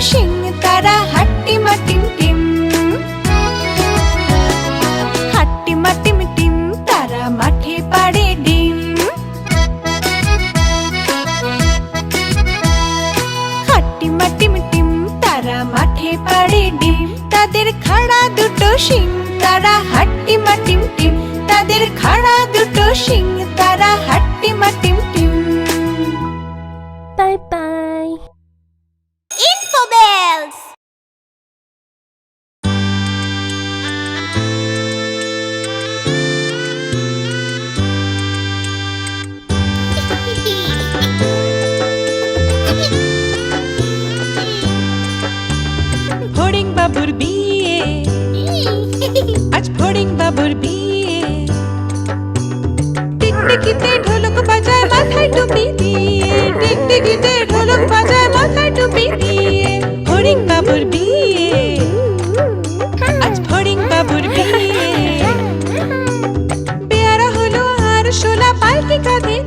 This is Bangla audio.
সিং, তারা হাট্টি মাটিম টিম। হাট্টি মাটিম টিম, তারা মাঠে পাড়ে ডিম। হাট্টি মাটিম টিম, তারা মাঠে পাড়ে ডিম। তাদের খাড়া দুটো সিং, তারা হাট্টি মাটিম টিম। তাদের খাড়া দুটো সিং, তারা হাট্টি মাটিম বাবুর বিয়ে। আজ ফড়িং বাবুর বিয়ে। টিকটিকিতে ঢোলক বাজায়, মাথায় টুপি দিয়ে। টিকটিকিতে ঢোলক বাজায়, মাথায় টুপি দিয়ে। ফড়িং বাবুর বিয়ে। আজ ফড়িং বাবুর বিয়ে। পেয়ারা হলো আর শোলা পাল্টি কাঁধে।